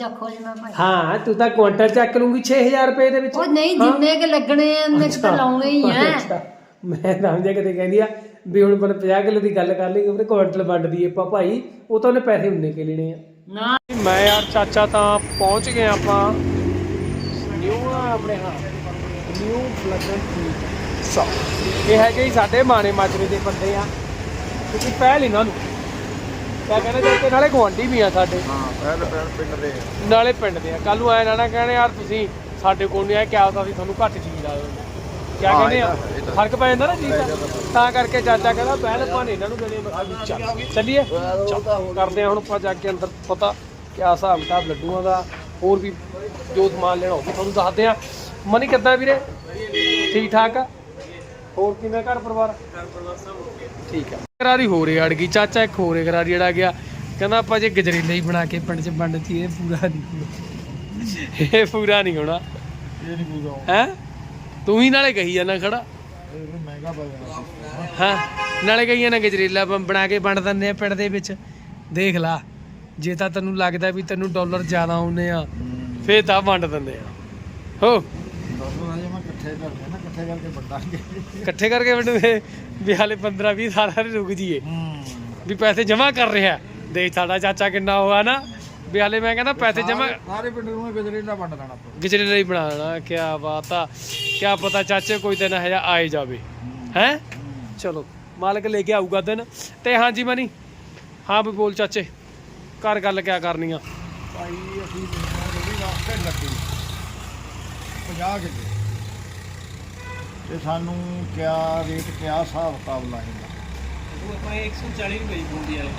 ਚੱਕੋ ਜਿਵੇਂ ਭਾਈ। ਹਾਂ ਤੂੰ ਤਾਂ ਕੁਆਂਟਲ ਚੱਕ ਲੂੰਗੀ 6000 ਰੁਪਏ ਦੇ ਵਿੱਚ। ਉਹ ਨਹੀਂ ਹਾਂ। ਜਿੰਨੇ ਕਿ ਲੱਗਣੇ ਆ ਉਹਨੇ ਕਿ ਤਾਂ ਲਾਉਣੇ ਹੀ ਆ। ਅੱਛਾ। ਮੈਂ ਸਮਝਿਆ ਕਿਤੇ ਕਹਿੰਦੀ ਆ ਵੀ ਹੁਣ ਪਰ 50 ਕਿਲੋ ਦੀ ਗੱਲ ਕਰ ਲਈ ਕਿ ਕੁਆਂਟਲ ਵੰਡਦੀ ਆਪਾਂ ਭਾਈ ਉਹ ਤਾਂ ਉਹਨੇ ਪੈਸੇ ਉਨੇ ਕੇ ਲੈਣੇ ਆ। ਨਾ। ਮੈਂ ਯਾਰ ਚਾਚਾ ਤਾਂ ਪਹੁੰਚ ਗਏ ਆਪਾਂ। ਨਿਊ ਆਪਣੇ ਹਾਂ। ਨਿਊ ਬਲਗਨ ਸਾ। ਇਹ ਹੈਗੇ ਹੀ ਸਾਡੇ ਮਾਣੇ ਮਾਜਰੇ ਦੇ ਬੰਦੇ ਆ। ਤੁਸੀਂ ਪਹਿਲ ਇਹਨਾਂ ਨੂੰ। ਕਿਆ ਕਹਿੰਦੇ ਜੇ ਕਿ ਨਾਲੇ ਗੁਆਂਢੀ ਵੀ ਆ ਸਾਡੇ। ਹਾਂ ਪਹਿਲ ਪਹਿਲ ਪਿੰਡ ਦੇ ਨਾਲੇ ਪਿੰਡ ਦੇ ਆ। ਕੱਲ ਨੂੰ ਆਏ ਨਾ ਨਾ ਕਹਿਣੇ ਯਾਰ ਤੁਸੀਂ ਸਾਡੇ ਕੋਲ ਨਹੀਂ ਆਏ ਕਿਆ ਪਤਾ ਸੀ ਤੁਹਾਨੂੰ ਘੱਟ ਚੀਜ਼ ਲਾ ਦਿੰਦੇ। ਕਿਆ ਹਾਂ, ਕਹਿੰਦੇ ਆ? ਇਹ ਤਾਂ- ਇਹ ਤਾਂ- ਫ਼ਰਕ ਪੈ ਜਾਂਦਾ ਨਾ ਚੀਜ਼ ਦਾ। ਤਾਂ ਕਰਕੇ ਚਾਚਾ ਕਹਿੰਦਾ ਪਹਿਲ ਆਪਾਂ ਨੇ ਇਹਨਾਂ ਨੂੰ ਦੇਣੇ ਮੈਂ ਕਿਹਾ ਵੀ ਚੱਲ। ਚੱਲੀਏ? ਚੱਲ, ਕਰਦੇ ਆ ਹੁਣ ਆਪਾਂ ਜਾ ਕੇ ਅੰਦਰ ਪਤਾ ਕਿਆ ਹਿਸਾਬ ਕਿਤਾਬ ਲੱਡੂਆਂ ਦਾ। ਹੋਰ ਵੀ ਜੋ ਸਮਾਨ ਲੈਣਾ ਉਹ ਵੀ ਤੁਹਾਨੂੰ ਦੱਸਦੇ ਆ। ਮਨੀ ਕਿੱਦਾਂ ਵੀਰੇ? ਠੀਕ ਠਾਕ ਆ? ਹੋਰ ਕਿਵੇਂ ਘਰ ਪਰਿਵਾਰ? ਘਰ ਪਰਿਵਾਰ ਸਭ ਠੀਕ ਆ। ਕਰਾਰੀ ਹੋ ਰਹੀ ਅੜ ਗਈ। ਚਾਚਾ ਇੱਕ ਹੋਰ ਕਰਾਰੀ ਅੜਾ ਗਿਆ। ਕਹਿੰਦਾ ਆਪਾਂ ਜੇ ਗਜਰੇਲਾ ਹੀ ਬਣਾ ਕੇ ਪਿੰਡ 'ਚ ਵੰਡ ਤੀ ਇਹ ਪੂਰਾ ਨਹੀਂ ਇਹ ਪੂਰਾ ਨਹੀਂ ਹੋਣਾ। ਇਹ ਨਹੀਂ ਪੂਰਾ ਹੈ? ਤੂੰ ਹੀ ਨਾਲੇ ਕਹੀ ਜਾਂਦਾ ਖੜਾ। ਇਹ ਵੀ ਮਹਿੰਗਾ ਪੈ ਜਾਣਾ। ਹਾਂ ਨਾਲੇ ਕਹੀ ਜਾਂਦਾ ਗਜਰੇਲਾ ਬਣਾ ਕੇ ਵੰਡ ਦਿੰਦੇ ਆ ਪਿੰਡ ਦੇ ਵਿੱਚ। ਦੇਖ ਲਾ ਜੇ ਤਾਂ ਤੈਨੂੰ ਲੱਗਦਾ ਵੀ ਤੈਨੂੰ ਡਾਲਰ ਜ਼ਿਆਦਾ ਆਉਨੇ ਆ ਫੇਰ ਤਾਂ ਵੰਡ ਦਿੰਦੇ ਆ। ਹੋ। ਹਜੇ ਮੈਂ ਇਕੱਠੇ ਕਰਦੇ ਨਾ ਇਕੱਠੇ ਕਰਕੇ ਵੰਡਾਂਗੇ। ਇਕੱਠੇ ਕਰਕੇ ਵੰਡਦੇ ਵੀ ਹਾਲੇ 15 20 ਸਾਲਾਂ ਦੇ ਰੁਕ ਜੀਏ ਵੀ ਪੈਸੇ ਜਮ੍ਹਾਂ ਕਰ ਰਿਹਾ। ਦੇਖ ਸਾਡਾ ਚਾਚਾ ਕਿੰਨਾ ਹੋਆ ਨਾ ਵੀ ਹਾਲੇ ਮੈਂ ਕਹਿੰਦਾ ਪੈਸੇ ਜਮ੍ਹਾਂ ਸਾਰੇ ਪਿੰਡ ਨੂੰ ਗਜਰੇਲਾ ਵੰਡ ਦੇਣਾ ਆਪਾਂ ਗਜਰੇਲਾ ਹੀ ਬਣਾ ਲੈਣਾ ਕੀ ਬਾਤ ਆ। ਕੀ ਪਤਾ ਚਾਚੇ ਕੋਈ ਦਿਨ ਹੈ ਆਏ ਜਾਵੇ। ਹੈ। ਚਲੋ ਮਾਲਕ ਲੈ ਕੇ ਆਊਗਾ ਦਿਨ। ਤੇ ਹਾਂਜੀ ਮਨੀ ਹਾਂ ਵੀ ਬੋਲ ਚਾਚੇ ਘਰ ਗੱਲ ਕਿਆ ਕਰਨੀ ਆ? ਭਾਈ ਅਸੀਂ ਰੋੜੀ ਵਾਸਤੇ ਲੱਗੇ। 50 ਕਿੱਲੇ ਤੇ ਸਾਨੂੰ ਕਿਆ ਰੇਟ ਕਿਆ ਹਿਸਾਬ ਕਿਤਾਬ ਲਾਏਗਾ ਉਹ ਆਪਾਂ 140 ਰੁਪਏ ਬੂੰਦੀ ਵਾਲੇ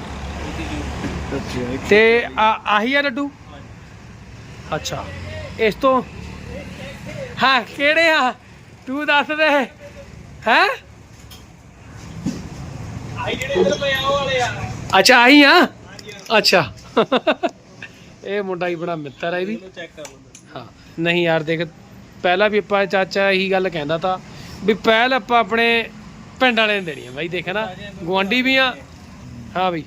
ਉਹਦੀ ਜੋ ਅੱਛਾ ਤੇ ਆ- ਆਹੀ ਆ ਲੱਡੂ? ਅੱਛਾ। ਇਸ ਤੋਂ? ਹਾਂ ਕਿਹੜੇ ਆ? ਤੂੰ ਦੱਸ ਦੇ। ਹੈ? ਆਈ ਜਿਹੜੇ ਰੁਪਏ ਆ ਉਹ ਵਾਲੇ ਆ। ਅੱਛਾ ਆਹੀ ਆ? ਅੱਛਾ। ਇਹ ਮੁੰਡਾ ਹੀ ਬੜਾ ਮਿੱਤਰ ਹੈ ਇਹ ਵੀ। ਚੈੱਕ ਕਰ ਲਓ ਹਾਂ। ਨਹੀਂ ਯਾਰ ਦੇਖ ਪਹਿਲਾਂ ਵੀ ਆਪਾਂ ਚਾਚਾ ਇਹੀ ਗੱਲ ਕਹਿੰਦਾ ਤਾ ਵੀ ਪਹਿਲ ਆਪਾਂ ਆਪਣੇ ਪਿੰਡ ਵਾਲੇ ਨੂੰ ਦੇਣੀ ਆ ਬਾਈ ਦੇਖ ਨਾ ਗਵਾਂਢੀ ਵੀ ਆ। ਹਾਂ ਬਈ।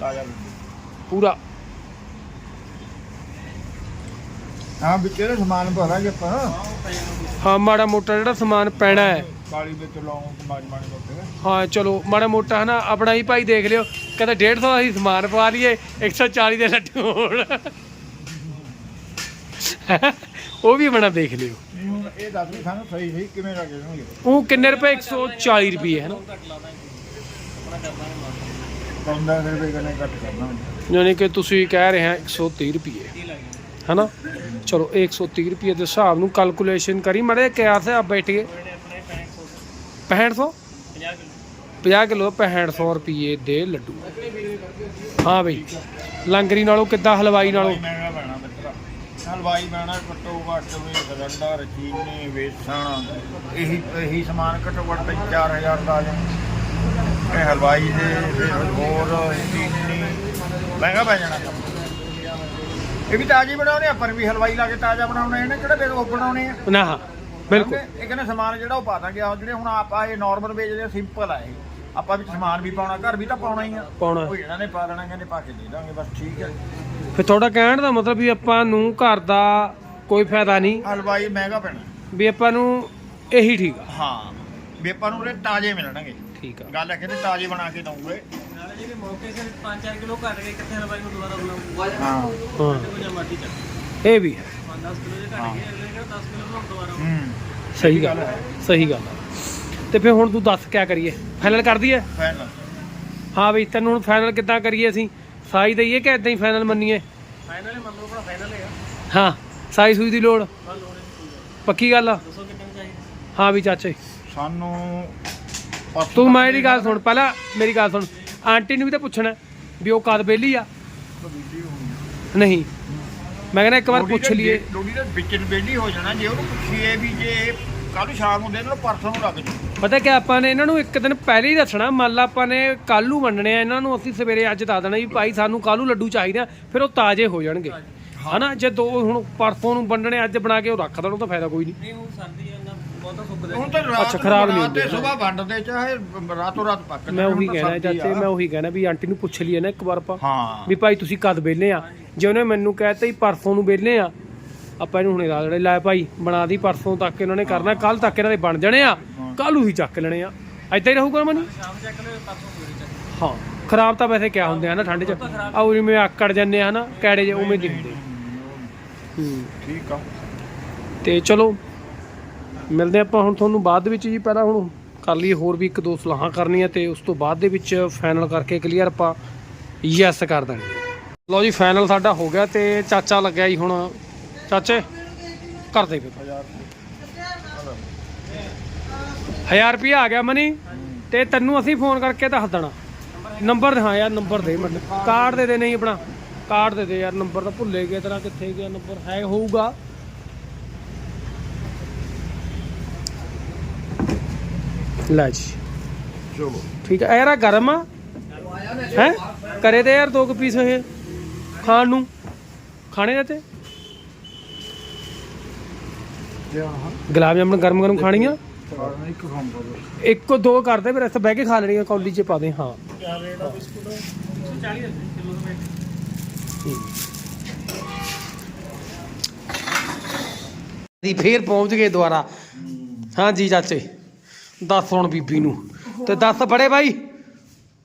ਤਾਜ਼ਾ ਪੂਰਾ। ਹਾਂ ਵਿੱਚ ਇਹਦਾ ਸਮਾਨ ਭਰਾਂਗੇ ਆਪਾਂ? ਹਾਂ ਮਾੜਾ ਮੋਟਾ ਜਿਹੜਾ ਸਮਾਨ ਪੈਣਾ ਹੈ। ਕਾਲੀ ਵਿੱਚ ਲਾਉਂ ਮਾਜ ਮਾਣੀ ਉੱਤੇ ਹਾਂ ਚਲੋ ਮਾੜਾ ਮੋਟਾ ਹਨਾ ਆਪਣਾ ਹੀ ਭਾਈ ਦੇਖ ਲਿਓ। ਕਹਿੰਦਾ 150 ਅਸੀਂ ਸਮਾਨ ਪਵਾ ਲਈਏ 140 ਦੇ ਲੱਡੂ ਹੋਣ। ਉਹ ਵੀ ਬਣਾ ਦੇਖ ਲਿਓ। ਨਹੀਂ ਹੁਣ ਇਹ ਦੱਸ ਵੀ ਸਾਨੂੰ ਸਹੀ ਸਹੀ ਕਿਵੇਂ ਲੱਗੇ ਹੋਣਗੇ ਉਹ ਕਿੰਨੇ ਰੁਪਏ? 140 ਰੁਪਏ ਹੈ ਨਾ? ਪੰਦਾ ਰੁਪਏ ਕਨੇ ਕੱਟ ਕਰਨਾ ਯਾਨੀ ਕਿ ਤੁਸੀਂ ਕਹਿ ਰਹੇ ਹੋ 130 ਰੁਪਏ। ਹਨਾ? ਚਲੋ ਇਹ 130 ਰੁਪਏ ਦੇ ਹਿਸਾਬ ਨੂੰ ਕੈਲਕੂਲੇਸ਼ਨ ਕਰੀ। ਮੜੇ ਕਿਆ ਸੇ ਆ ਬੈਠ ਗਏ 6500 50 ਕਿਲੋ 6500 ਰੁਪਏ ਦੇ ਲੱਡੂ। ਹਾਂ ਬਈ ਲੰਗਰੀ ਨਾਲੋਂ ਕਿੱਦਾਂ ਹਲਵਾਈ ਨਾਲੋਂ? ਹਲਵਾਈ ਪੈਣਾ ਘੱਟੋ ਘੱਟ ਵੀ ਸਿਲੰਡਰ ਚੀਨੀ ਵੇਸਣ ਇਹੀ ਇਹੀ ਸਮਾਨ ਘੱਟੋ ਘੱਟ 3-4000 ਦਾ ਆ ਜਾਣਾ। ਇਹ ਹਲਵਾਈ ਦੇ ਫਿਰ ਹੋਰ ਚੀਨੀ ਮਹਿੰਗਾ ਪੈ ਜਾਣਾ ਕੰਮ। ਇਹ ਵੀ ਤਾਜ਼ੀ ਬਣਾਉਣੇ ਆ ਪਰ ਵੀ ਹਲਵਾਈ ਲਾ ਕੇ ਤਾਜ਼ਾ ਬਣਾਉਣੇ ਇਹਨੇ ਕਿਹੜੇ ਬੇਰੋ ਬਣਾਉਣੇ ਆ? ਨਾ ਹਾਂ ਬਿਲਕੁਲ। ਇਹ ਕਹਿੰਦੇ ਸਮਾਨ ਜਿਹੜਾ ਉਹ ਪਾ ਦਾਂਗੇ ਆਹ ਜਿਹੜੇ ਹੁਣ ਆਪਾਂ ਇਹ ਨਾਰਮਲ ਵੇਚਦੇ ਆ ਸਿੰਪਲ ਆ ਇਹ। ਆਪਾਂ ਵਿੱਚ ਸਮਾਨ ਵੀ ਪਾਉਣਾ ਘਰ ਵੀ ਤਾਂ ਪਾਉਣਾ ਹੀ ਆ। ਪਾਉਣਾ। ਉਹ ਇਹਨਾਂ ਨੇ ਪਾ ਦੇਣਾ ਕਹਿੰਦੇ ਪਾ ਕੇ ਦੇ ਦਾਂਗੇ ਬਸ ਠੀਕ ਹੈ ਫਿਰ ਤੁਹਾਡਾ ਕਹਿਣ ਦਾ ਮਤਲਬ ਵੀ ਆਪਾਂ ਨੂੰ ਘਰ ਦਾ ਕੋਈ ਫਾਇਦਾ ਨਹੀਂ। ਹਲਵਾਈ ਮਹਿੰਗਾ ਪੈਣਾ। ਵੀ ਆਪਾਂ ਨੂੰ ਇਹੀ ਠੀਕ ਆ। ਹਾਂ ਵੀ ਆਪਾਂ ਨੂੰ ਉਰੇ ਤਾਜ਼ੇ ਮਿਲਣਗੇ। ਠੀਕ ਆ। ਗੱਲ ਹੈ ਕਿ ਤਾਜ਼ੇ ਬਣਾ ਕੇ ਦਊਂਗੇ। ਨਾਲੇ ਜਿਹੜੇ ਮੌਕੇ ਸਿਰ 5-4 ਕਿਲੋ ਘੱਟ ਗਏ ਕਿੱਥੇ ਹਲਵਾਈ ਨੂੰ ਦੁਬਾਰਾ ਬੁਲਾਉਂਗਾ ਹਾਂ। ਹਾਂ। ਜਾਂ ਮਰਜ਼ੀ ਚੱਕ ਇਹ ਵੀ ਹੈ। 5-10 ਕਿਲੋ ਜੇ ਘੱਟ ਗਏ ਅਗਲੇ ਕਹਿੰਦਾ 10 ਕਿਲੋ ਬਣਾਉਂ ਦੁਬਾਰਾ ਹੂੰ। ਸਹੀ ਗੱਲ ਹੈ। ਸਹੀ ਗੱਲ ਹੈ। ਤੇ ਫਿਰ ਹੁਣ ਤੂੰ ਦੱਸ ਕਿਆ ਕਰੀਏ? ਫਾਈਨਲ ਕਰ ਦਈਏ? ਫਾਈਨਲ ਹਾਂ ਬਈ ਤੈਨੂੰ ਹੁਣ ਫਾਈਨਲ ਕਿੱਦਾਂ ਕਰੀਏ ਅਸੀਂ? ਸਾਈ ਦਈਏ ਕਿ ਇਦਾਂ ਹੀ ਫਾਈਨਲ ਮੰਨੀਏ? ਫਾਈਨਲ ਮੰਨ ਲਓ ਆਪਣਾ ਫਾਈਨਲ ਹੈਗਾ ਹਾਂ ਸਾਈ ਸੂਈ ਦੀ ਲੋੜ? ਪੱਕੀ ਗੱਲ ਆ? ਦੱਸੋ ਕਿੰਨੇ ਕੁ ਚਾਹੀਦੇ? ਹਾਂ ਵੀ ਚਾਚੇ। ਸਾਨੂੰ ਤੂੰ ਮੇਰੀ ਗੱਲ ਸੁਣ ਪਹਿਲਾਂ ਮੇਰੀ ਗੱਲ ਸੁਣ। ਆਂਟੀ ਨੂੰ ਵੀ ਤਾਂ ਪੁੱਛਣਾ ਵੀ ਉਹ ਕਦ ਬੇਲੀ ਆ। ਨਹੀਂ। ਮੈਂ ਕਹਿੰਦਾ ਇੱਕ ਵਾਰ ਪੁੱਛ ਲਈਏ। ਲੋਹੜੀ ਦੇ ਵਿੱਚ ਬੇਲੀ ਹੋ ਜਾਣਾ ਜੇ ਉਹਨੂੰ ਪੁੱਛੀਏ ਵੀ ਜੇ ਕੱਲ ਸ਼ਾਮ ਨੂੰ ਦੇ ਨਾਲ ਪਰਸੋਂ ਨੂੰ ਲੱਗ ਜੂ ਪਤਾ ਕਿ ਆਪਾਂ ਨੇ ਇਹਨਾਂ ਨੂੰ ਇੱਕ ਦਿਨ ਪਹਿਲੇ ਹੀ ਦੱਸਣਾ ਮੰਨ ਲਾ ਆਪਾਂ ਨੇ ਕੱਲ ਨੂੰ ਵੰਡਣੇ ਆ ਇਹਨਾਂ ਨੂੰ ਅਸੀਂ ਸਵੇਰੇ ਅੱਜ ਦੱਸ ਦੇਣਾ ਵੀ ਭਾਈ ਸਾਨੂੰ ਕੱਲ ਨੂੰ ਲੱਡੂ ਚਾਹੀਦੇ ਆ ਫਿਰ ਉਹ ਤਾਜ਼ੇ ਹੋ ਜਾਣਗੇ। ਹਨਾ ਜੇ ਦੋ ਹੁਣ ਪਰਸੋਂ ਨੂੰ ਵੰਡਣੇ ਅੱਜ ਬਣਾ ਕੇ ਉਹ ਰੱਖ ਦੇਣ ਉਹ ਤਾਂ ਫਾਇਦਾ ਕੋਈ ਨਹੀਂ। ਨਹੀਂ ਉਹ ਸਰਦੀ ਆ ਨਾ ਬਹੁਤਾ ਸੁੱਕਦਾ ਹੁਣ ਤਾਂ ਰਾਤ ਅੱਛਾ, ਖਰਾਬ ਨਹੀਂ ਤੇ ਹੁੰਦੇ। ਸਵੇਰ ਵੰਡਦੇ ਚਾਹੇ ਰਾਤੋਂ ਰਾਤ ਪੱਕ ਮੈਂ ਉਹੀ ਹੁਣ ਕਹਿਣਾ ਚਾਚੇ। ਮੈਂ ਉਹੀ ਕਹਿਣਾ ਵੀ ਆਂਟੀ ਨੂੰ ਪੁੱਛ ਲਈਏ ਨਾ ਇੱਕ ਵਾਰ ਆਪਾਂ ਹਾਂ। ਵੀ ਭਾਈ ਤੁਸੀਂ ਕਦ ਵਿਹਲੇ ਆ? ਜੇ ਉਹਨੇ ਮੈਨੂੰ ਕਹਿਤਾ ਹੀ ਪਰਸੋਂ ਨੂੰ ਵਿਹਲੇ ਆ ਆਪਾਂ ਇਹਨੂੰ ਹੁਣੇ ਲਾ ਦੇਣੇ ਲੈ ਭਾਈ ਬਣਾ ਦੀ ਪਰਸੋਂ ਤੱਕ ਇਹਨਾਂ ਨੇ ਕਰਨਾ ਕੱਲ ਤੱਕ ਇਹਨਾਂ ਦੇ ਬਣ ਜਾਣੇ ਆ ਕੱਲ ਨੂੰ ਹੀ ਚੱਕ ਲੈਣੇ ਆ। ਏਦਾਂ ਹੀ ਰਹੂਗਾ ਮਨੀ ਸ਼ਾਮ ਚੱਕ ਲੈ ਪਰਸੋਂ ਪੂਰੀ ਚੱਕ ਹਾਂ ਖਰਾਬ ਤਾਂ ਵੈਸੇ ਕਿਆ ਹੁੰਦੇ ਆ ਨਾ ਠੰਡ 'ਚ। ਆਉ ਜਿਵੇਂ ਆਕੜ ਜਾਂਦੇ ਆ ਨਾ ਕੈੜੇ ਜੇ ਉਵੇਂ ਦੀ ਹੁੰਦੇ ਹੂੰ। ਠੀਕ ਆ। ਤੇ ਚਲੋ ਮਿਲਦੇ ਆਪਾਂ ਹੁਣ ਤੁਹਾਨੂੰ ਬਾਅਦ ਵਿੱਚ ਜੀ ਪਹਿਲਾਂ ਹੁਣ ਕਰ ਲਈਏ ਹੋਰ ਵੀ ਇੱਕ ਦੋ ਸਲਾਹਾਂ ਕਰਨੀਆਂ ਤੇ ਉਸ ਤੋਂ ਬਾਅਦ ਦੇ ਵਿੱਚ ਫਾਈਨਲ ਕਰਕੇ ਕਲੀਅਰ ਆਪਾਂ ਯੈਸ ਕਰ ਦਾਂਗੇ। ਲਓ ਜੀ ਫਾਈਨਲ ਸਾਡਾ ਹੋ ਗਿਆ ਤੇ ਚਾਚਾ ਲੱਗਿਆ ਜੀ ਹੁਣ ਚਾਚੇ ਕਰ ਦੇ ਫਿਰ 1000 ਰੁਪਏ ਆ ਗਿਆ ਮਨੀ ਤੇ ਤੈਨੂੰ ਅਸੀਂ ਫੋਨ ਕਰਕੇ ਦੱਸ ਦੇਣਾ। ਨੰਬਰ ਦਿਖਾ ਯਾਰ ਨੰਬਰ ਦੇ ਮੈਨੂੰ। ਕਾਰਡ ਦੇ ਦੇ ਨਹੀਂ ਆਪਣਾ। ਕਾਰਡ ਦੇ ਦੇ ਯਾਰ ਨੰਬਰ ਤਾਂ ਭੁੱਲੇ ਗਿਆ ਤੇਰਾ ਕਿੱਥੇ ਗਿਆ ਨੰਬਰ ਹੈ ਹੋਊਗਾ। ਲੈ ਜੀ। ਚਲੋ। ਠੀਕ ਹੈ ਯਾਰ ਗਰਮ ਆ। ਹੈ? ਕਰੇ ਤੇ ਯਾਰ ਦੋ ਕੁ ਪੀਸ ਇਹ ਖਾਣ ਨੂੰ। ਖਾਣੇ ਦਾ ਤੇ? ਗੁਲਾਬ ਜਾਮਣ ਗਰਮ ਗਰਮ ਖਾਣੀਆਂ? ਖਾਣਾ ਇੱਕ ਦੋ ਕਰਦੇ ਫਿਰ ਇੱਥੇ ਬਹਿ ਕੇ ਖਾ ਲੈਣੀਆਂ ਕੌਲੀ 'ਚ ਪਾ ਦੇ ਹਾਂ। ਕਿਆ ਰੇਟ ਆ ਬਿਸਕੁਟ 140 ਰੁਪਏ ਕਿਲੋ ਦਾ ਦੀ ਫੇਰ ਪਹੁੰਚ ਗਏ ਦੁਆਰਾ ਹਾਂ ਜੀ ਚਾਚੇ ਦੱਸ ਹੁਣ ਬੀਬੀ ਨੂੰ। ਤੇ ਦੱਸ ਬੜੇ ਭਾਈ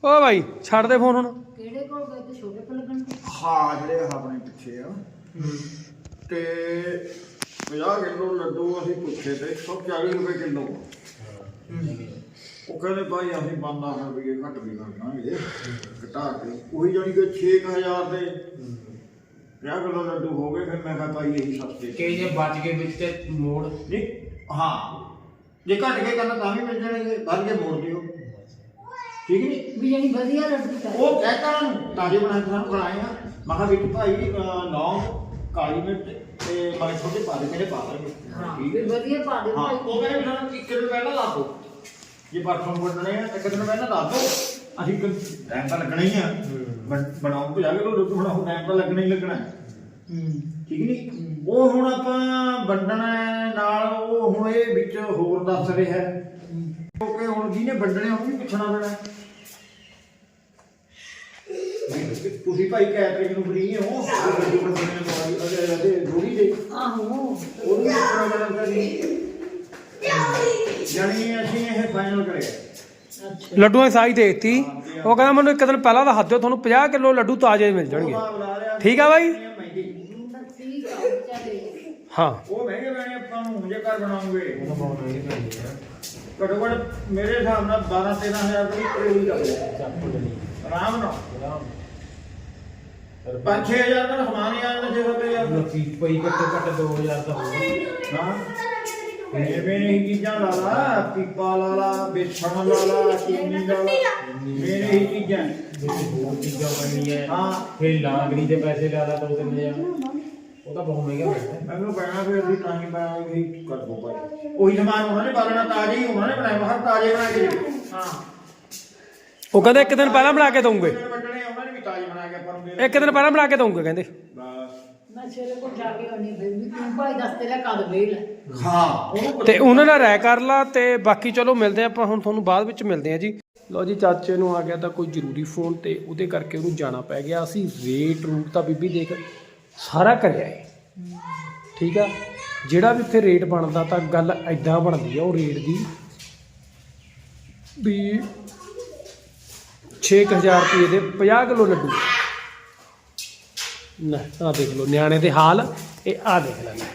ਓ ਭਾਈ ਛੱਡ ਦੇ ਫੋਨ ਹੁਣ। ਕਿਹੜੇ ਕੋਲ ਗਏ ਤੇ ਛੋਟੇ ਕੋਲ ਲੱਗਣ ਹਾਂ ਜਿਹੜੇ ਆਪਣੇ ਪਿੱਛੇ ਆ। ਤੇ 50 ਕਿਲੋ ਲੱਡੂ ਅਸੀਂ ਪੁੱਛੇ ਤੇ 140 ਰੁਪਏ ਕਿਲੋ। ਉਹ ਕਹਿੰਦੇ ਭਾਈ ਅਸੀਂ ਬੰਦਾ ਰੁਪਏ ਘੱਟ ਵੀ ਕਰ ਦਾਂਗੇ ਘਟਾ ਕੇ। ਉਹੀ ਜਾਨੀ ਕਿ 6000 ਦੇ 50 ਕਿਲੋ ਲੱਡੂ ਹੋ ਗਏ ਫਿਰ ਮੈਂ ਕਿਹਾ ਭਾਈ ਇਹੀ ਸਸਤੇ ਕਿ ਜੇ ਬਚ ਕੇ ਵਿੱਚ ਤੇ ਮੋੜ। ਨਹੀਂ ਹਾਂ। ਜੇ ਘੱਟ ਕੇ ਕਰਨਾ ਤਾਂ ਵੀ ਮਿਲ ਜਾਣਗੇ ਵੱਧ ਕੇ ਮੋੜ ਦਿਓ। ਠੀਕ ਨਹੀਂ? ਵੀ ਜਾਨੀ ਵਧੀਆ ਲੱਡੂ ਉਹ ਕਹਿਤਾ ਨੂੰ ਤਾਜੇ ਬਣਾ ਕੇ ਸਾਨੂੰ ਖਿਲਾਏ ਆ। ਮੈਂ ਕਿਹਾ ਵਿੱਚ ਭਾਈ ਲੌਂਗ ਕਾਲੀ ਮਿਰਚ ਤੇ ਮਾਰੇ ਛੋਟੇ ਪਾ ਦੇ ਕਿਹੜੇ ਪਾ ਲਾਂਗੇ ਹਾਂ। ਠੀਕ ਵੀ ਹੈ ਵਧੀਆ ਪਾ ਦੇ ਹਾਂ ਭਾਈ। ਉਹ ਕਹਿੰਦੇ ਵੀ ਸਾਨੂੰ ਇੱਕ ਦਿਨ ਪਹਿਲਾਂ ਲਾ ਦੋ। ਜੇ ਪਰਸੋਂ ਨੂੰ ਵੰਡਣੇ ਆ ਇੱਕ ਦਿਨ ਪਹਿਲਾਂ ਲਾ ਦੋ। ਅਸੀਂ ਟਾਈਮ ਤਾਂ ਲੱਗਣਾ ਹੀ ਆ। ਬਣ- ਬਣਾਉਣ ਤੋਂ ਜਾ ਕੇ ਲੋਕ ਬਣਾਉਣ ਟਾਈਮ ਤਾਂ ਲੱਗਣਾ ਹੀ ਲੱਗਣਾ। ਹੈ। ਹੂੰ ਠੀਕ ਨਹੀਂ? ਉਹ ਹੁਣ ਆਪਾਂ ਵੰਡਣਾ ਹੈ, ਨਾਲ ਉਹ ਹੁਣ ਇਹ ਵਿੱਚ ਹੋਰ ਦੱਸ ਰਿਹਾ। ਹੈ। ਕਿਉਂਕਿ ਹੁਣ ਜਿਹਨੇ ਵੰਡਣੇ ਉਹਨੂੰ ਵੀ ਪੁੱਛਣਾ ਪੈਣਾ। ਹੈ। ਤੁਸੀਂ ਭਾਈ ਕੈਟਰਿੰਗ ਨੂੰ ਫਰੀ ਹੋ ਉਹ ਗੱਡੀ ਅਜੇ ਅਜੇ ਦੇ ਆਹੋ। ਉਹਨੂੰ ਵੀ ਪੁੱਛਣਾ ਪੈਣਾ ਫਿਰ ਜਾਨੀ ਅਸੀਂ ਇਹ ਫਾਈਨਲ ਕਰਿਆ। ਅੱਛਾ। ਲੱਡੂਆਂ ਦੀ ਸਾਈ ਦੇ ਦਿੱਤੀ। ਉਹ ਕਹਿੰਦਾ ਮੈਨੂੰ ਇੱਕ ਦਿਨ ਪਹਿਲਾਂ ਦੱਸ ਦਿਓ ਤੁਹਾਨੂੰ 50 ਕਿਲੋ ਲੱਡੂ ਤਾਜ਼ੇ ਮਿਲ ਜਾਣਗੇ। ਠੀਕ ਆ ਬਾਈ? ਮਹਿੰਗੀ। ਤਾਂ ਠੀਕ ਆ ਚੱਲੇ ਹਾਂ। ਉਹ ਮਹਿੰਗੇ ਪੈਣੇ ਆਪਾਂ ਨੂੰ ਜੇ ਘਰ ਬਣਾਉਂਗੇ। ਘੱਟੋ ਘੱਟ ਮੇਰੇ ਹਿਸਾਬ ਨਾਲ 12 13000 ਰੁਪਏ ਹੀ ਲੱਗਦਾ ਆਰਾਮ ਨਾਲ। 5-6000 ਦਾ ਸਮਾਨ ਹੀ ਆਉਂਦਾ ਜੇ ਹੋਵੇ ਯਾਰ। ਲੱਤੀ ਪਈ ਘੱਟੋ ਘੱਟ 2000 ਤਾਂ ਹੋਊਗਾ ਹਾਂ। ਐਵੇਂ ਨਹੀਂ ਚੀਜ਼ਾਂ ਲਾ ਲਾ ਪੀਪਾ ਲਾ ਲਾ ਬੇਸਣ ਲਾ ਲਾ ਚੀਨੀ ਲਾ ਲਾ। ਇਹ ਨਹੀਂ ਚੀਜ਼ਾਂ। ਵਿੱਚ ਹੋਰ ਚੀਜ਼ਾਂ ਬਣਨੀਆਂ ਹਾਂ। ਫਿਰ ਲਾਗਰੀ ਦੇ ਪੈਸੇ ਲਾ ਲਾ ਦੋ ਤਿੰਨ ਹਜ਼ਾਰ। ਉਹ ਤਾਂ ਬਹੁਤ ਮਹਿੰਗਾ ਪੈਂਦਾ ਮੈਨੂੰ ਪੈਣਾ ਫਿਰ ਅਸੀਂ ਤਾਂ ਹੀ ਮੈਂ ਵੀ ਕਰ ਦੋ ਭਾਈ ਉਹੀ ਸਮਾਨ ਉਹਨਾਂ ਨੇ ਬਾਲਣਾ ਤਾਜ਼ੇ ਹੀ ਉਹਨਾਂ ਨੇ ਬਣਾਇਆ ਬਾਹਰ ਤਾਜ਼ੇ ਬਣਾ ਕੇ ਦਿਓ ਹਾਂ। ਉਹ ਕਹਿੰਦਾ ਇੱਕ ਦਿਨ ਪਹਿਲਾਂ ਬਣਾ ਕੇ ਦਊਂਗੇ। ਆਪਾਂ ਨੂੰ ਦੇ ਦੇਣੇ। ਇੱਕ ਦਿਨ ਪਹਿਲਾਂ ਬਣਾ ਕੇ ਦਊਂਗੇ ਕਹਿੰਦੇ। ਬਸ। ਮੈਂ ਛੇਰੇ ਕੋਲ ਜਾ ਕੇ ਆਉਣੀ ਫਿਰ ਵੀ ਤੂੰ ਭਾਈ ਦੱਸ ਤੇਰਾ ਕਦ ਵੇਲ ਹਾਂ। ਉਹਨੂੰ ਤੇ ਉਹਨਾਂ ਨਾਲ ਰਾਇ ਕਰ ਲਾ ਤੇ ਬਾਕੀ ਚਲੋ ਮਿਲਦੇ ਆਪਾਂ ਹੁਣ ਤੁਹਾਨੂੰ ਬਾਅਦ ਵਿੱਚ ਮਿਲਦੇ ਆ ਜੀ। ਲਓ ਜੀ ਚਾਚੇ ਨੂੰ ਆ ਗਿਆ ਤਾਂ ਕੋਈ ਜ਼ਰੂਰੀ ਫੋਨ ਤੇ ਉਹਦੇ ਕਰਕੇ ਉਹਨੂੰ ਜਾਣਾ ਪੈ ਗਿਆ। ਅਸੀਂ ਰੇਟ ਰੂਟ ਤਾਂ ਬੀਬੀ ਦੇਖ ਸਾਰਾ ਕਰਿਆ ਏ। ਠੀਕ ਆ? ਜਿਹੜਾ ਵੀ ਇੱਥੇ ਰੇਟ ਬਣਦਾ ਤਾਂ ਗੱਲ ਐਦਾਂ ਬਣਦੀ ਆ ਉਹ ਰੇਟ ਦੀ ਵੀ 6000 ਰੁਪਏ ਦੇ 50 ਕਿਲੋ ਲੱਡੂ। ਨਾ ਆ ਦੇਖ ਲਓ ਨਿਆਣੇ ਦੇ ਹਾਲ ਇਹ ਆ ਦੇਖ ਲੈ ਲੈ।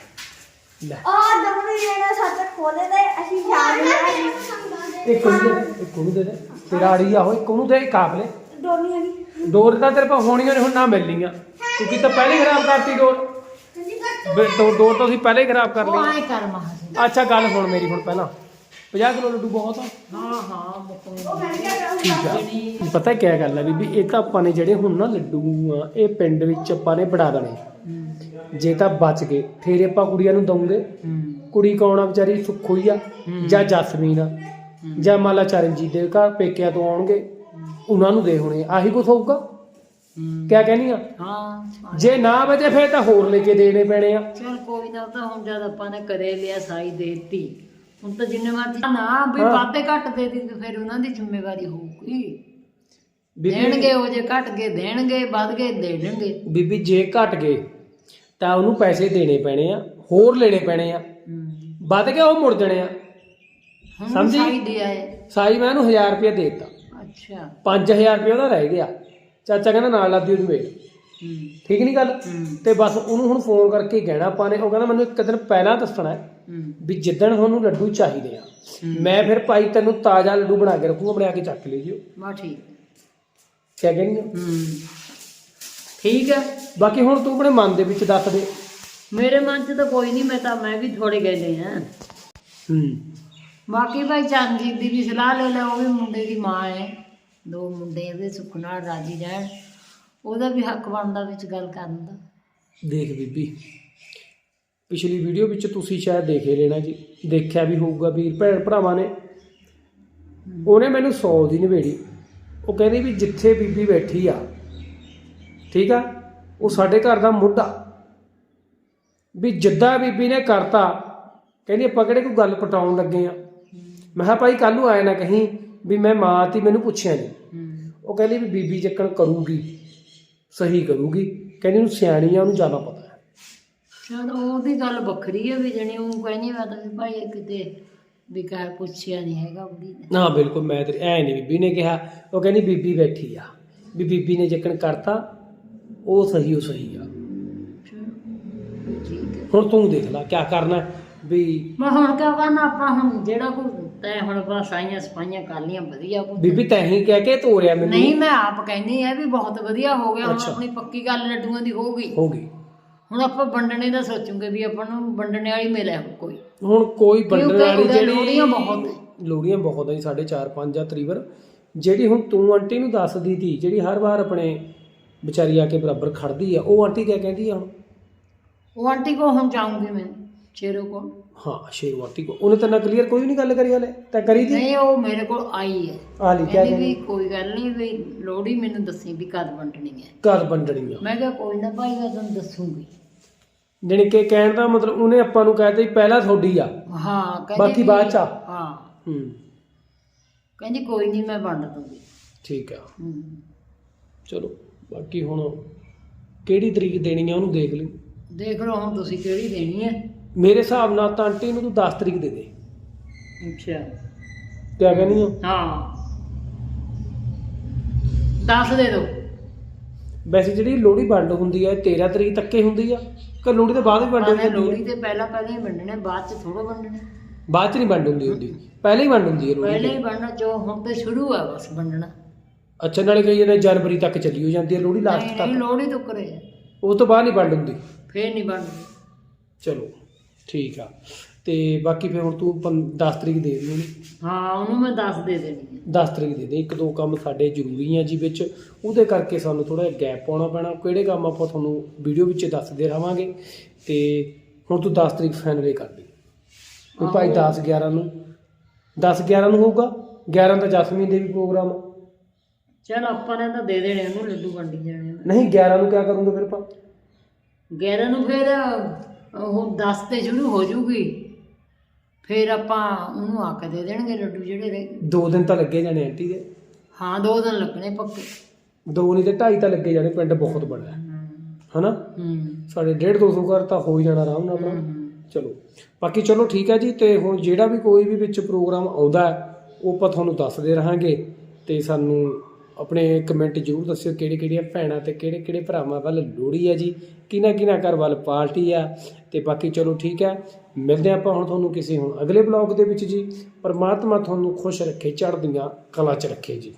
ਲੈ ਆ ਦਮੜੀ ਜਿਹੜਾ ਸੱਚ ਖੋਲੇ ਤੇ ਅਸੀਂ ਜਾ ਰਹੇ ਹਾਂ। ਇੱਕ ਉਹਨੂੰ ਦੇ ਇੱਕ ਉਹਨੂੰ ਦੇ ਦੇ ਤੇਰਾ ਆੜੀ ਆ ਉਹ ਇੱਕ ਉਹਨੂੰ ਦੇ ਕਾਬਲੇ ਦੋਨੀ ਹੈਗੀ ਡੋਰ ਤਾਂ ਤੇਰੇ ਪਾ ਹੋਣੀਆਂ ਨੇ ਹੁਣ ਨਾ ਮਿਲਣੀਆਂ। ਕਿਉਂਕਿ ਤਾਂ ਪਹਿਲੇ ਹੀ ਖਰਾਬ ਕਰਤੀ ਡੋਰ। ਡੋਰ ਤਾਂ ਅਸੀਂ ਪਹਿਲੇ ਹੀ ਖਰਾਬ ਕਰ ਉਹ ਲਈ ਆਏ ਕਰ ਮਹਾ ਅੱਛਾ ਗੱਲ ਸੁਣ ਮੇਰੀ ਹੁਣ ਪਹਿਲਾਂ। 50 ਕਿਲੋ ਲੱਡੂ ਬਹੁਤ ਆ। ਹਾਂ ਹਾਂ ਆ। ਪਤਾ ਕੀ ਗੱਲ ਆ ਬੀਬੀ ਇਹ ਤਾਂ ਆਪਾਂ ਨੇ ਜਿਹੜੇ ਹੁਣ ਨਾ ਲੱਡੂ ਆ ਇਹ ਪਿੰਡ ਵਿੱਚ ਆਪਾਂ ਨੇ ਬਣਾ ਦੇਣੇ। ਜੇ ਤਾਂ ਬਚ ਗਏ ਫੇਰ ਆਪਾਂ ਕੁੜੀਆਂ ਨੂੰ ਦਵਾਂਗੇ ਕੁੜੀ ਕੌਣ ਆ ਵਿਚਾਰੀ ਸੁੱਖੋ ਹੀ ਆ ਜਾਂ ਜਸਮੀਨ ਆ। ਜਾਂ ਮਾਲਾ ਚਰਨਜੀਤ ਦੇ ਘਰ ਪੇਕਿਆਂ ਤੋਂ ਆਉਣਗੇ ਉਹਨਾਂ ਨੂੰ ਦੇ ਹੋਣੇ ਆਹੀ ਕੁਛ ਹੋਊਗਾ? ਕਿਆ ਕਹਿਨੀ ਆ? ਹਾਂ ਜੇ ਨਾ ਬਚੇ ਫੇਰ ਤਾਂ ਹੋਰ ਲੈ ਕੇ ਦੇਣੇ ਪੈਣੇ ਆ। ਚਲ ਕੋਈ ਨਾ ਤਾਂ ਹੁਣ ਜਦ ਆਪਾਂ ਨੇ ਕਰੇ ਲਿਆ ਸਾਈ ਦੇਤੀ। ਹੁਣ ਤਾਂ ਜਿੰਨੇ ਮਰਜ਼ੀ ਨਾ ਵੀ। ਵਾਧੇ ਘੱਟ ਦੇ ਦੀ ਤੇ ਫਿਰ ਉਹਨਾਂ ਦੀ ਜ਼ਿੰਮੇਵਾਰੀ ਹੋਊਗੀ। ਬੀਬੀ- ਦੇਣਗੇ ਉਹ ਜੇ ਘਟ ਕੇ ਦੇਣਗੇ ਵੱਧ ਕੇ ਦੇ ਦੇਣਗੇ। ਬੀਬੀ ਜੇ ਘਟ ਗਏ ਤਾਂ ਉਹਨੂੰ ਪੈਸੇ ਦੇਣੇ ਪੈਣੇ ਆ ਹੋਰ ਲੈਣੇ ਪੈਣੇ ਆ। ਵੱਧ ਕੇ ਉਹ ਮੁੜ ਜਾਣੇ ਆ। ਹੁਣ ਸਮਝੀ? ਸਾਈ ਮੈਂ ਉਹਨੂੰ 1000 ਰੁਪਏ ਦੇ ਦਿੱਤਾ। ਅੱਛਾ। 5000 ਰੁਪਏ ਉਹਦਾ ਰਹਿ ਗਿਆ। ਚਾਚਾ ਕਹਿੰਦਾ ਨਾਲ ਲਾਦੀ ਉਹਨੂੰ ਵੇਚ ਹੂੰ। ਠੀਕ ਨਹੀਂ ਗੱਲ? ਹੂੰ। ਤੇ ਬਸ ਉਹਨੂੰ ਹੁਣ ਫੋਨ ਕਰਕੇ ਕਹਿਣਾ ਆਪਾਂ ਨੇ ਉਹ ਕਹਿੰਦਾ ਮੈਨੂੰ ਇੱਕ ਦਿਨ ਪਹਿਲਾਂ ਦੱਸਣਾ ਹੂੰ। ਵੀ ਜਿੱਦਣ ਤੁਹਾਨੂੰ ਲੱਡੂ ਚਾਹੀਦੇ ਆ। ਮੈਂ ਫਿਰ ਭਾਈ ਤੈਨੂੰ ਤਾਜ਼ਾ ਲੱਡੂ ਬਣਾ ਕੇ ਰੱਖੂਗਾ ਬਣਾ ਕੇ ਚੱਕ ਜਿਓ ਬਾ ਠੀਕ। ਕਿਆ ਕਹਿੰਦੀ ਆ? ਹੂੰ। ਠੀਕ ਹੈ ਬਾਕੀ ਹੁਣ ਤੂੰ ਆਪਣੇ ਮਨ ਦੇ ਵਿੱਚ ਦੱਸ ਦੇ। ਮੇਰੇ ਮਨ 'ਚ ਤਾਂ ਕੋਈ ਨਹੀਂ ਮੈਂ ਤਾਂ ਮੈਂ ਵੀ ਥੋੜੇ ਗਏ ਆ। ਹੂੰ। ਬਾਕੀ ਭਾਈ ਚਰਨਜੀਤ ਦੀ ਵੀ ਸਲਾਹ ਲੈ ਲੈ ਉਹ ਵੀ ਮੁੰਡੇ ਦੀ ਮਾਂ ਹੈ। ਦੋ ਮੁੰਡੇ ਇਹਦੇ ਸੁੱਖ ਨਾਲ ਰਾਜੀ ਰਹਿਣ। ਉਹਦਾ ਵੀ ਹੱਕ ਬਣਦਾ ਵਿੱਚ ਗੱਲ ਕਰਨ ਦਾ। ਦੇਖ ਬੀਬੀ ਪਿਛਲੀ ਵੀਡੀਓ ਵਿੱਚ ਤੁਸੀਂ ਸ਼ਾਇਦ ਦੇਖ ਹੀ ਲੈਣਾ ਜੀ। ਦੇਖਿਆ ਵੀ ਹੋਊਗਾ ਵੀਰ ਭੈਣ ਭਰਾਵਾਂ ਨੇ ਉਹਨੇ ਮੈਨੂੰ 100 ਦੀ ਨਵੇੜੀ ਉਹ ਕਹਿੰਦੀ ਵੀ ਜਿੱਥੇ ਬੀਬੀ ਬੈਠੀ ਆ ਠੀਕ ਆ ਉਹ ਸਾਡੇ ਘਰ ਦਾ ਮੁੱਢਾ। ਵੀ ਜਿੱਦਾਂ ਬੀਬੀ ਨੇ ਕਰਤਾ ਕਹਿੰਦੀ ਆਪਾਂ ਕਿਹੜੇ ਕੋਈ ਗੱਲ ਪਟਾਉਣ ਲੱਗੇ ਆ। ਮੈਂ ਕਿਹਾ ਭਾਈ ਕੱਲ ਨੂੰ ਆਏ ਨਾ ਕਹੀਂ ਵੀ ਮੈਂ ਮਾਂ ਤੀ ਮੈਨੂੰ ਪੁੱਛਿਆ ਨਹੀਂ ਉਹ ਕਹਿੰਦੀ ਵੀ ਬੀਬੀ ਚੱਕਣ ਕਰੂਗੀ ਸਹੀ ਕਰੂਗੀ। ਕਹਿੰਦੀ ਉਹਨੂੰ ਸਿਆਣੀ ਆ ਉਹਨੂੰ ਜ਼ਿਆਦਾ ਚਲ ਉਹਦੀ ਗੱਲ ਵੱਖਰੀ ਹੈ ਵੀ ਜਣੀ ਉਹ ਕਹਿੰਦੀ ਮੈਂ ਤਾਂ ਵੀ ਭਾਈ ਇਹ ਕਿਤੇ ਵੀ ਕਹਿ ਪੁੱਛਿਆ ਨਹੀਂ ਹੈਗਾ ਉਹਦੀ ਨੇ। ਨਾ ਬਿਲਕੁਲ ਮੈਂ ਤੇ ਐ ਨਹੀਂ ਬੀਬੀ ਨੇ ਕਿਹਾ ਉਹ ਕਹਿੰਦੀ ਬੀਬੀ ਬੈਠੀ ਆ ਵੀ ਬੀਬੀ ਨੇ ਚੱਕਣ ਕਰਤਾ ਉਹ ਸਹੀ ਉਹ ਸਹੀ ਆ ਚਲੋ ਠੀਕ ਹੈ ਹੁਣ ਤੂੰ ਦੇਖ ਲੈ ਕਿਆ ਕਰਨਾ ਹੈ। ਵੀ ਮੈਂ ਹੁਣ ਕਿਆ ਕਰਨਾ ਆਪਾਂ ਹੁਣ ਜਿਹੜਾ ਕੋਈ ਤੈ ਹੁਣ ਆਪਾਂ ਸਾਈਆਂ ਸਪਾਈਆਂ ਕਰ ਲੀਆਂ ਵਧੀਆ ਕੋਈ ਬੀਬੀ ਤੈਂ ਹੀ ਕਹਿ ਕੇ ਤੋਰਿਆ ਮੈਨੂੰ ਨਹੀਂ ਮੈਂ ਆਪ ਕਹਿੰਦੀ ਆ ਵੀ ਬਹੁਤ ਵਧੀਆ ਹੋ ਗਿਆ ਹੁਣ ਅੱਛਾ। ਆਪਣੀ ਪੱਕੀ ਗੱਲ ਲੱਡੂਆਂ ਦੀ ਹੋ ਗਈ ਹੋ ਗਈ ਹੁਣ ਆਪਾਂ ਵੰਡਣੇ ਦਾ ਸੋਚੂਗੇ ਵੀ ਆਪਾਂ ਨੂੰ ਵੰਡਣੇ ਵਾਲੀ ਮਿਲੇ ਹੁਣ ਕੋਈ। ਹੁਣ ਕੋਈ ਵੰਡਣ ਵਾਲੀ ਉਹਦੇ ਜਿਹੜੀ ਲੋਹੜੀਆਂ ਬਹੁਤ ਹੈ। ਲੋਹੜੀਆਂ ਬਹੁਤ ਹੈ ਸਾਡੇ 4-5 ਆ ਤਰੀਵਰ ਜਿਹੜੀ ਹੁਣ ਤੂੰ ਆਂਟੀ ਨੂੰ ਦੱਸਦੀ ਤੀ ਜਿਹੜੀ ਹਰ ਵਾਰ ਆਪਣੇ ਵਿਚਾਰੀ ਆ ਕੇ ਬਰਾਬਰ ਖੜਦੀ ਆ ਉਹ ਆਂਟੀ ਕਿਆ ਕਹਿੰਦੀ ਆ ਹੁਣ? ਉਹ ਆਂਟੀ ਕੋ ਹੁਣ ਜਾਊਂਗੀ ਮੈਂ ਸ਼ੇਰੋ ਕੋ ਹਾਂ ਸ਼ੇਰੂ ਆਂਟੀ ਕੋ ਉਹਨੇ ਤਾਂ ਨਾ ਕਲੀਅਰ ਕੋਈ ਨਹੀਂ ਗੱਲ ਕਰੀ ਹਲੇ? ਤਾਂ ਕਰੀ ਦੀ? ਨਹੀਂ ਉਹ ਮੇਰੇ ਕੋਲ ਆਈ ਹੈ। ਆ ਲਈ ਕਿਆ ਕਹਿੰਦੀ ਵੀ ਕਹਿੰਦੀ? ਕੋਈ ਗੱਲ ਨਹੀਂ ਵੀ ਲੋਹੜੀ ਮੈਨੂੰ ਦੱਸੀ ਵੀ ਕਦ ਵੰਡਣੀ ਹੈ। ਘਰ ਵੰਡਣੀ ਆ? ਮੈਂ ਕਿਹਾ ਕੋਈ ਨਾ ਭਾਈ ਮੈਂ ਤੁਹਾਨੂੰ ਦੱਸੂਗੀ। ਜਾਣੀ ਕਿ ਕਹਿਣ ਦਾ ਮਤਲਬ ਉਹਨੇ ਆਪਾਂ ਨੂੰ ਕਹਿਤਾ ਵੀ ਪਹਿਲਾਂ ਤੁਹਾਡੀ ਆ। ਹਾਂ ਕਹਿੰਦੀ ਬਾਕੀ ਬਾਅਦ ਚ ਆ। ਹਾਂ। ਹੂੰ। ਕਹਿੰਦੀ ਕੋਈ ਨਹੀਂ ਮੈਂ ਵੰਡ ਦੂੰਗੀ। ਠੀਕ ਆ। ਹੂੰ। ਚਲੋ ਬਾਕੀ ਹੁਣ ਕਿਹੜੀ ਤਰੀਕ ਦੇਣੀ ਆ ਉਹਨੂੰ ਦੇਖ ਲਈ ਦੇਖ ਲਓ ਹੁਣ ਤੁਸੀਂ ਕਿਹੜੀ ਦੇਣੀ ਹੈ ਮੇਰੇ ਹਿਸਾਬ ਨਾਲ ਤਾਂ ਆਂਟੀ ਨੂੰ ਤੂੰ 10 ਤਰੀਕ ਦੇ ਦੇ। ਅੱਛਾ। ਕਿਆ ਕਹਿੰਦੀ ਆ? ਹਾਂ। 10 ਦੇ ਦਿਓ ਵੈਸੇ ਜਿਹੜੀ ਲੋਹੜੀ ਵੰਡ ਹੁੰਦੀ ਆ 13 ਤਰੀਕ ਤੱਕੇ ਹੁੰਦੀ ਆ। ਕਿ ਲੋਹੜੀ ਤੋਂ ਬਾਅਦ ਵੀ ਵੰਡ ਭਾਵੇਂ ਹੁੰਦੀ ਲੋਹੜੀ ਤੇ ਪਹਿਲਾਂ ਪਹਿਲਾਂ ਹੀ ਵੰਡਣੇ ਬਾਅਦ ਚ ਥੋੜਾ ਵੰਡਣੇ। ਬਾਅਦ ਚ ਨਹੀਂ ਵੰਡ ਹੁੰਦੀ ਹੁੰਦੀ। ਪਹਿਲਾਂ ਹੀ ਵੰਡ ਹੁੰਦੀ ਹੈ ਲੋਹੜੀ ਪਹਿਲਾਂ। ਹੀ ਵੰਡਣਾ ਜੋ ਹੁਣ ਤੇ ਸ਼ੁਰੂ ਆ ਬਸ ਵੰਡਣਾ। ਅੱਛਾ ਨਾਲੇ ਕਈ ਜਣੇ ਜਨਵਰੀ ਤੱਕ ਚੱਲੀ ਹੋ ਜਾਂਦੀ ਹੈ ਲੋਹੜੀ ਲਾਸਟ ਨਹੀਂ ਤੱਕ। ਲੋਹੜੀ ਤੋਂ ਕਰੇ ਉਸ ਤੋਂ ਬਾਅਦ ਨਹੀਂ ਵੰਡ ਹੁੰਦੀ। ਫੇਰ ਨਹੀਂ ਵੰਡਦੇ ਚਲੋ ਠੀਕ ਆ। ਤੇ ਬਾਕੀ ਫਿਰ ਹੁਣ ਤੂੰ 10 ਤਰੀਕ ਦੇ ਦੇ ਉਹਨੂੰ। ਹਾਂ ਉਹਨੂੰ ਮੈਂ 10 ਦੇ ਦੇਣੀ ਹੈ 10 ਤਰੀਕ ਦੇ ਦੇ ਇੱਕ ਦੋ ਕੰਮ ਸਾਡੇ ਜ਼ਰੂਰੀ ਆ ਜੀ ਵਿੱਚ। ਉਹਦੇ ਕਰਕੇ ਸਾਨੂੰ ਥੋੜਾ ਜਿਹਾ ਗੈਪ ਪਾਉਣਾ ਪੈਣਾ। ਕਿਹੜੇ ਕੰਮ ਆਪਾਂ ਤੁਹਾਨੂੰ ਵੀਡੀਓ ਵਿੱਚ ਦੱਸਦੇ ਰਹਾਂਗੇ। ਤੇ ਹੁਣ ਤੂੰ 10 ਤਰੀਕ ਫਾਈਨਲ ਕਰ ਦੇ। ਕੋਈ ਭਾਈ 10 11 ਨੂੰ। 10 11 ਨੂੰ ਹੋਊਗਾ। 11 ਤਾਂ ਜਸਮੀਨ ਦੇ ਵੀ ਪ੍ਰੋਗਰਾਮ ਆ। ਚਲ ਆਪਾਂ ਨੇ ਤਾਂ ਦੇ ਦੇਣੇ ਉਹਨੂੰ ਲੱਡੂ ਵੰਡੀ ਜਾਣੇ। ਨਹੀਂ 11 ਨੂੰ ਕਿਆ ਕਰੂੰਗੇ ਫਿਰ ਆਪਾਂ? 11 ਨੂੰ ਫਿਰ ਉਹ 10 ਤੇ ਸ਼ੁਰੂ ਹੋ ਜੂਗੀ। ਫਿਰ ਆਪਾਂ ਉਹਨੂੰ ਆ ਕੇ ਦੇ ਦੇਣਗੇ ਲੱਡੂ ਜਿਹੜੇ ਰਹਿ ਦੋ ਦਿਨ ਤਾਂ ਲੱਗੇ ਜਾਣੇ ਆਂਟੀ ਦੇ। ਹਾਂ ਦੋ ਦਿਨ ਲੱਗਣੇ ਪੱਕੇ। ਦੋ ਨਹੀਂ ਤੇ ਢਾਈ ਤਾਂ ਲੱਗੇ ਜਾਣੇ ਪਿੰਡ ਬਹੁਤ ਬੜਾ ਹੈ। ਹਨਾ? ਸਾਡੇ 1.5 200 ਘਰ ਤਾਂ ਹੋ ਹੀ ਜਾਣਾ ਆਰਾਮ ਨਾਲ ਆਪਣਾ। ਚਲੋ। ਬਾਕੀ ਚਲੋ ਠੀਕ ਹੈ ਜੀ ਤੇ ਹੁਣ ਜਿਹੜਾ ਵੀ ਕੋਈ ਵੀ ਵਿੱਚ ਪ੍ਰੋਗਰਾਮ ਆਉਂਦਾ ਹੈ, ਉਹ ਆਪਾਂ ਤੁਹਾਨੂੰ ਦੱਸਦੇ ਰਹਾਂਗੇ। ਤੇ ਸਾਨੂੰ ਆਪਣੇ ਕਮੈਂਟ ਜ਼ਰੂਰ ਦੱਸਿਓ ਕਿਹੜੇ ਕਿਹੜੀਆਂ ਭੈਣਾਂ ਤੇ ਕਿਹੜੇ ਕਿਹੜੇ ਭਰਾਵਾਂ ਵੱਲ ਲੋਹੜੀ ਹੈ ਜੀ ਕਿਹਨਾਂ ਕਿਹਨਾਂ ਘਰ ਵੱਲ ਪਾਰਟੀ ਆ ਤੇ ਬਾਕੀ ਚਲੋ ਠੀਕ ਹੈ ਮਿਲਦੇ ਹਾਂ ਆਪਾਂ ਹੁਣ ਤੁਹਾਨੂੰ ਕਿਸੇ ਹੁਣ ਅਗਲੇ ਬਲੌਗ ਦੇ ਵਿੱਚ ਜੀ, ਪਰਮਾਤਮਾ ਤੁਹਾਨੂੰ ਖੁਸ਼ ਰੱਖੇ, ਚੜ੍ਹਦੀਆਂ ਕਲਾ ਚ ਰੱਖੇ ਜੀ।